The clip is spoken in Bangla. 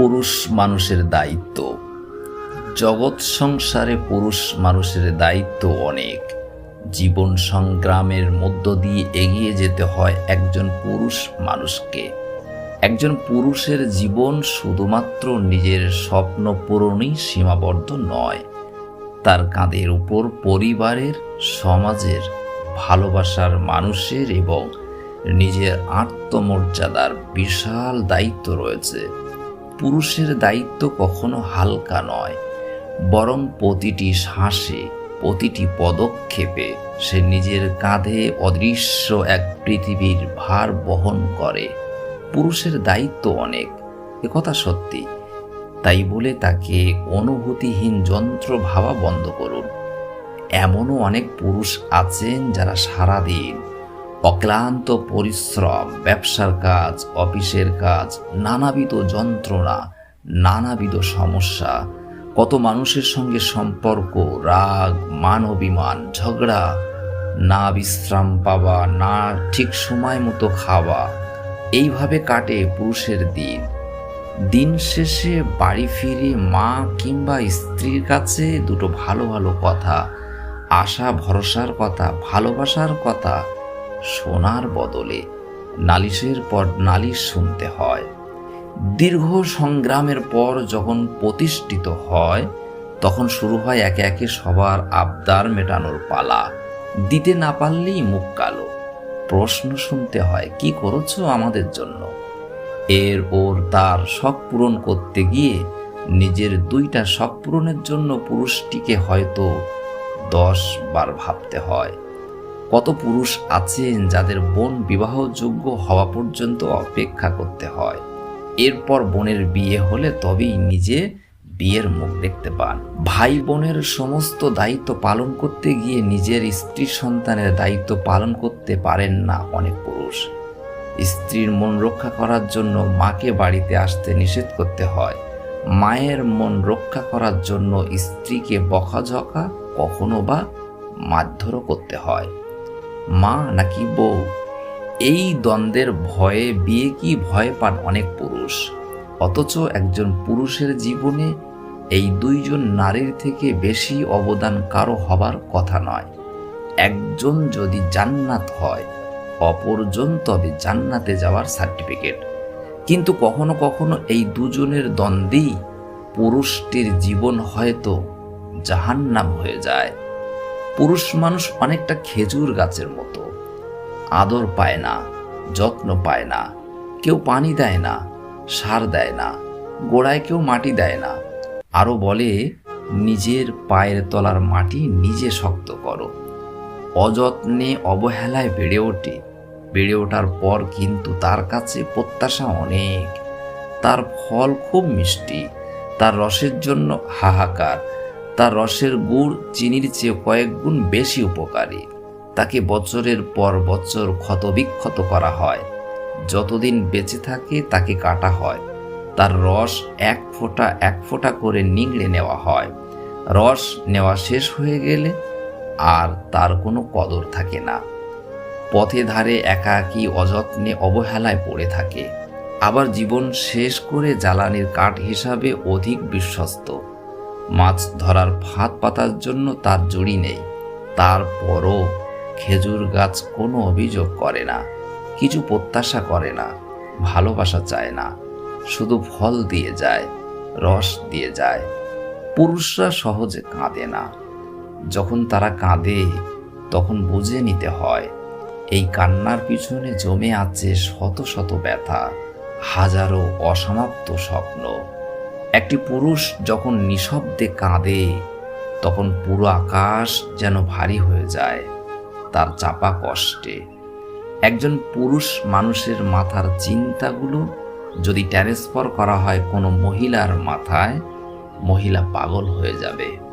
পুরুষ মানুষের দায়িত্ব। জগৎ সংসারে পুরুষ মানুষের দায়িত্ব অনেক। জীবন সংগ্রামের মধ্য দিয়ে এগিয়ে যেতে হয় একজন পুরুষ মানুষকে। একজন পুরুষের জীবন শুধুমাত্র নিজের স্বপ্ন পূরণই সীমাবদ্ধ নয়। তার কাঁধের উপর পরিবারের, সমাজের, ভালোবাসার মানুষের এবং নিজের আত্মমর্যাদার বিশাল দায়িত্ব রয়েছে। পুরুষের দায়িত্ব কখনো হালকা নয়, বরং প্রতিটি শ্বাসে, প্রতিটি পদক্ষেপে সে নিজের কাঁধে অদৃশ্য এক পৃথিবীর ভার বহন করে। পুরুষের দায়িত্ব অনেক একথা সত্যি। তাই বলে তাকে অনুভূতিহীন যন্ত্র ভাবা বন্ধ করুন। এমনও অনেক পুরুষ আছেন যারা সারাদিন অক্লান্ত পরিশ্রম, ব্যবসার কাজ, অফিসের কাজ, নানাবিধ যন্ত্রণা, নানাবিধ সমস্যা। কত মানুষের সঙ্গে সম্পর্ক, রাগ মান অভিমান ঝগড়া, না বিশ্রাম পাওয়া, না ঠিক সময় মতো খাওয়া, এইভাবে কাটে পুরুষের দিন। দিন শেষে বাড়ি ফিরে মা কিংবা স্ত্রীর কাছে দুটো ভালো ভালো কথা, আশা, ভরসার কথা, ভালোবাসার কথা শোনার বদলে নালিশের পর নালিশ শুনতে হয়। দীর্ঘ সংগ্রামের পর যখন প্রতিষ্ঠিত হয়, তখন শুরু হয় একে একে সবার আবদার মেটানোর পালা। দিতে না পারলেই মুখ কালো। প্রশ্ন শুনতে হয়, কি করেছ আমাদের জন্য? এর ওর তার শখ পূরণ করতে গিয়ে নিজের দুইটা শখ পূরণের জন্য পুরুষটিকে হয়তো দশ বার ভাবতে হয়। কত পুরুষ আছেন যাদের বোন বিবাহযোগ্য হওয়া পর্যন্ত অপেক্ষা করতে হয়। এরপর বোনের বিয়ে হলে তবেই নিজে বিয়ের মুখ দেখতে পান। ভাই বোনের সমস্ত দায়িত্ব পালন করতে গিয়ে নিজের স্ত্রী সন্তানের দায়িত্ব পালন করতে পারেন না অনেক পুরুষ। স্ত্রীর মন রক্ষা করার জন্য মাকে বাড়িতে আসতে নিষেধ করতে হয়। মায়ের মন রক্ষা করার জন্য স্ত্রীকে বকাঝকা কখনো বা মারধরও করতে হয়। মা নাকি বউ? এই দ্বন্দ্বের ভয়ে বিয়ে কি ভয় পান অনেক পুরুষ? অথচ একজন পুরুষের জীবনে এই দুইজন নারীর থেকে বেশি অবদান কারও হবার কথা নয়। একজন যদি জান্নাত হয়, অপরজন তবে জান্নাতে যাওয়ার সার্টিফিকেট। কিন্তু কখনো কখনো এই দুজনের দ্বন্দ্বেই পুরুষটির জীবন হয়তো জাহান্নাম হয়ে যায়। পুরুষ মানুষ অনেকটা খেজুর গাছের মতো। আদর পায় না, যত্ন পায় না, কেউ পানি দেয় না, সার দেয় না, গোড়ায় কেউ মাটি দেয় না। আরও বলে, নিজের পায়ের তলার মাটি নিজে শক্ত করো। অযত্নে অবহেলায় বেড়ে ওঠে। বেড়ে ওঠার পর কিন্তু তার কাছে প্রত্যাশা অনেক। তার ফল খুব মিষ্টি, তার রসের জন্য হাহাকার তার রসের গুড় চিনির চেয়ে কয়েক গুণ বেশি উপকারী। তাকে বছরের পর বছর ক্ষতবিক্ষত করা হয়। যতদিন বেঁচে থাকে তাকে কাটা হয়। তার রস এক ফোঁটা এক ফোঁটা করে নিংড়ে নেওয়া হয়। রস নেওয়া শেষ হয়ে গেলে আর তার কোনো কদর থাকে না। পথে ধারে একাকী অযত্নে অবহেলায় পড়ে থাকে। আবার জীবন শেষ করে জ্বালানির কাঠ হিসাবে অধিক বিশ্বস্ত। মাছ ধরার ফাঁদ পাতার জন্য তার জুড়ি নেই। তারপরও খেজুর গাছ কোনো অভিযোগ করে না, কিছু প্রত্যাশা করে না, ভালোবাসা চায় না, শুধু ফল দিয়ে যায়, রস দিয়ে যায়। পুরুষরা সহজে কাঁদে না। যখন তারা কাঁদে, তখন বুঝে নিতে হয়, এই কান্নার পিছনে জমে আছে শত শত ব্যথা, হাজারো অসমাপ্ত স্বপ্ন। একটি পুরুষ যখন নিঃশব্দে কাঁদে, তখন পুরো আকাশ যেন ভারী হয়ে যায়, তার চাপা কষ্টে। একজন পুরুষ মানুষের মাথার চিন্তাগুলো যদি ট্রান্সফার করা হয় কোনো মহিলার মাথায়, মহিলা পাগল হয়ে যাবে।